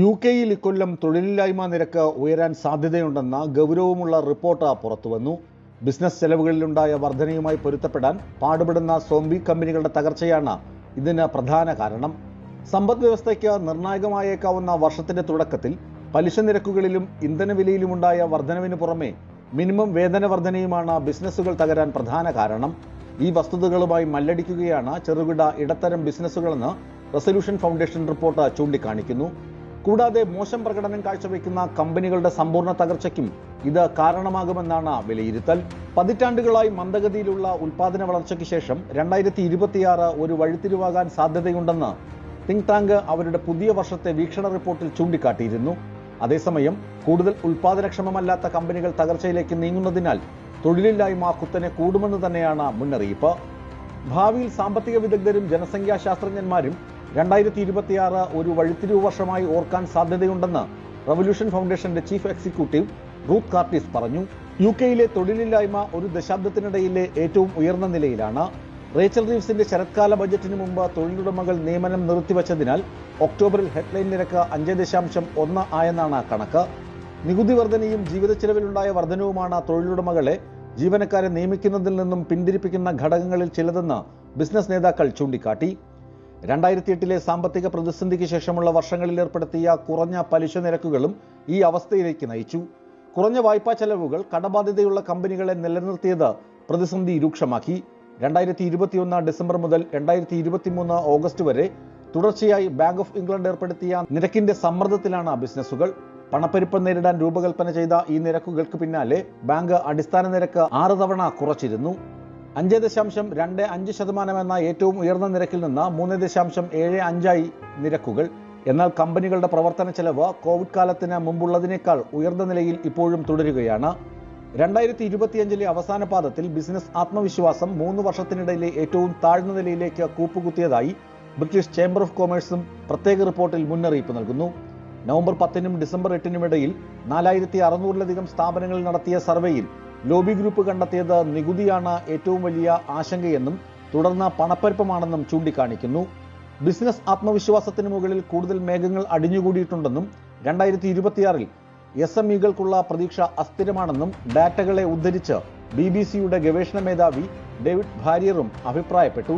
U കെയിൽ ഇക്കൊല്ലം തൊഴിലില്ലായ്മ നിരക്ക് ഉയരാൻ സാധ്യതയുണ്ടെന്ന ഗൗരവമുള്ള റിപ്പോർട്ട് പുറത്തുവന്നു. ബിസിനസ് ചെലവുകളിലുണ്ടായ വർധനയുമായി പൊരുത്തപ്പെടാൻ പാടുപെടുന്ന സോംബി കമ്പനികളുടെ തകർച്ചയാണ് ഇതിന് പ്രധാന കാരണം. സമ്പദ് വ്യവസ്ഥയ്ക്ക് നിർണായകമായേക്കാവുന്ന വർഷത്തിന്റെ തുടക്കത്തിൽ പലിശ നിരക്കുകളിലും ഇന്ധനവിലയിലുമുണ്ടായ വർധനവിന് പുറമെ മിനിമം വേതന വർധനയുമാണ് ബിസിനസ്സുകൾ തകരാൻ പ്രധാന കാരണം. ഈ വസ്തുതകളുമായി മല്ലടിക്കുകയാണ് ചെറുകിട ഇടത്തരം ബിസിനസ്സുകളെന്ന് റെസൊല്യൂഷൻ ഫൗണ്ടേഷൻ റിപ്പോർട്ട് ചൂണ്ടിക്കാണിക്കുന്നു. കൂടാതെ മോശം പ്രകടനം കാഴ്ചവെക്കുന്ന കമ്പനികളുടെ സമ്പൂർണ തകർച്ചയ്ക്കും ഇത് കാരണമാകുമെന്നാണ് വിലയിരുത്തൽ. പതിറ്റാണ്ടുകളായി മന്ദഗതിയിലുള്ള ഉൽപാദന വളർച്ചയ്ക്ക് ശേഷം രണ്ടായിരത്തി ഇരുപത്തിയാറ് ഒരു വഴിത്തിരിവാകാൻ സാധ്യതയുണ്ടെന്ന് തിങ്ക് ടാങ്ക് അവരുടെ പുതിയ വർഷത്തെ വീക്ഷണ റിപ്പോർട്ടിൽ ചൂണ്ടിക്കാട്ടിയിരുന്നു. അതേസമയം കൂടുതൽ ഉൽപാദനക്ഷമമല്ലാത്ത കമ്പനികൾ തകർച്ചയിലേക്ക് നീങ്ങുന്നതിനാൽ തൊഴിലില്ലായ്മ കുത്തനെ കൂടുമെന്ന് തന്നെയാണ് മുന്നറിയിപ്പ്. ഭാവിയിൽ സാമ്പത്തിക വിദഗ്ധരും ജനസംഖ്യാ ശാസ്ത്രജ്ഞന്മാരും രണ്ടായിരത്തി ഇരുപത്തിയാറ് ഒരു വഴിത്തിരിവ് വർഷമായി ഓർക്കാൻ സാധ്യതയുണ്ടെന്ന് റവല്യൂഷൻ ഫൗണ്ടേഷന്റെ ചീഫ് എക്സിക്യൂട്ടീവ് റൂത്ത് കാർട്ടിസ് പറഞ്ഞു. യു കെയിലെ തൊഴിലില്ലായ്മ ഒരു ദശാബ്ദത്തിനിടയിലെ ഏറ്റവും ഉയർന്ന നിലയിലാണ്. റേച്ചൽ റീവ്സിന്റെ ശരത്കാല ബജറ്റിന് മുമ്പ് തൊഴിലുടമകൾ നിയമനം നിർത്തിവച്ചതിനാൽ ഒക്ടോബറിൽ ഹെഡ്ലൈൻ നിരക്ക് അഞ്ച് ദശാംശം ഒന്ന് ആയെന്നാണ് കണക്ക്. നികുതി വർധനയും ജീവിത ചെലവിലുണ്ടായ വർധനവുമാണ് തൊഴിലുടമകളെ ജീവനക്കാരെ നിയമിക്കുന്നതിൽ നിന്നും പിന്തിരിപ്പിക്കുന്ന ഘടകങ്ങളിൽ ചിലതെന്ന് ബിസിനസ് നേതാക്കൾ ചൂണ്ടിക്കാട്ടി. രണ്ടായിരത്തി എട്ടിലെ സാമ്പത്തിക പ്രതിസന്ധിക്ക് ശേഷമുള്ള വർഷങ്ങളിൽ ഏർപ്പെടുത്തിയ കുറഞ്ഞ പലിശ നിരക്കുകളും ഈ അവസ്ഥയിലേക്ക് നയിച്ചു. കുറഞ്ഞ വായ്പാ ചെലവുകൾ കടബാധ്യതയുള്ള കമ്പനികളെ നിലനിർത്തിയത് പ്രതിസന്ധി രൂക്ഷമാക്കി. രണ്ടായിരത്തി ഇരുപത്തിയൊന്ന് ഡിസംബർ മുതൽ രണ്ടായിരത്തി ഇരുപത്തിമൂന്ന് ഓഗസ്റ്റ് വരെ തുടർച്ചയായി ബാങ്ക് ഓഫ് ഇംഗ്ലണ്ട് ഏർപ്പെടുത്തിയ നിരക്കിന്റെ സമ്മർദ്ദത്തിലാണ് ബിസിനസ്സുകൾ. പണപ്പെരുപ്പം നേരിടാൻ രൂപകൽപ്പന ചെയ്ത ഈ നിരക്കുകൾക്ക് പിന്നാലെ ബാങ്ക് അടിസ്ഥാന നിരക്ക് ആറ് തവണ കുറച്ചിരുന്നു. അഞ്ച് ദശാംശം രണ്ട് അഞ്ച് ശതമാനം എന്ന ഏറ്റവും ഉയർന്ന നിരക്കിൽ നിന്ന് മൂന്ന് ദശാംശം ഏഴ് അഞ്ചായി നിരക്കുകൾ. എന്നാൽ കമ്പനികളുടെ പ്രവർത്തന ചെലവ് കോവിഡ് കാലത്തിന് മുമ്പുള്ളതിനേക്കാൾ ഉയർന്ന നിലയിൽ ഇപ്പോഴും തുടരുകയാണ്. രണ്ടായിരത്തി ഇരുപത്തിയഞ്ചിലെ അവസാന പാദത്തിൽ ബിസിനസ് ആത്മവിശ്വാസം മൂന്ന് വർഷത്തിനിടയിലെ ഏറ്റവും താഴ്ന്ന നിലയിലേക്ക് കൂപ്പുകുത്തിയതായി ബ്രിട്ടീഷ് ചേംബർ ഓഫ് കൊമേഴ്സും പ്രത്യേക റിപ്പോർട്ടിൽ മുന്നറിയിപ്പ് നൽകുന്നു. നവംബർ പത്തിനും ഡിസംബർ എട്ടിനും ഇടയിൽ നാലായിരത്തി അറുന്നൂറിലധികം സ്ഥാപനങ്ങളിൽ നടത്തിയ സർവേയിൽ ലോബി ഗ്രൂപ്പ് കണ്ടെത്തിയത് നികുതിയാണ് ഏറ്റവും വലിയ ആശങ്കയെന്നും തുടർന്ന് പണപ്പെരുപ്പമാണെന്നും ചൂണ്ടിക്കാണിക്കുന്നു. ബിസിനസ് ആത്മവിശ്വാസത്തിന് മുകളിൽ കൂടുതൽ മേഘങ്ങൾ അടിഞ്ഞുകൂടിയിട്ടുണ്ടെന്നും രണ്ടായിരത്തി ഇരുപത്തിയാറിൽ എസ് എം ഇകൾക്കുള്ള പ്രതീക്ഷ അസ്ഥിരമാണെന്നും ഡാറ്റകളെ ഉദ്ധരിച്ച് ബി ബി സിയുടെ ഗവേഷണ മേധാവി ഡേവിഡ് ഭാര്യറും അഭിപ്രായപ്പെട്ടു.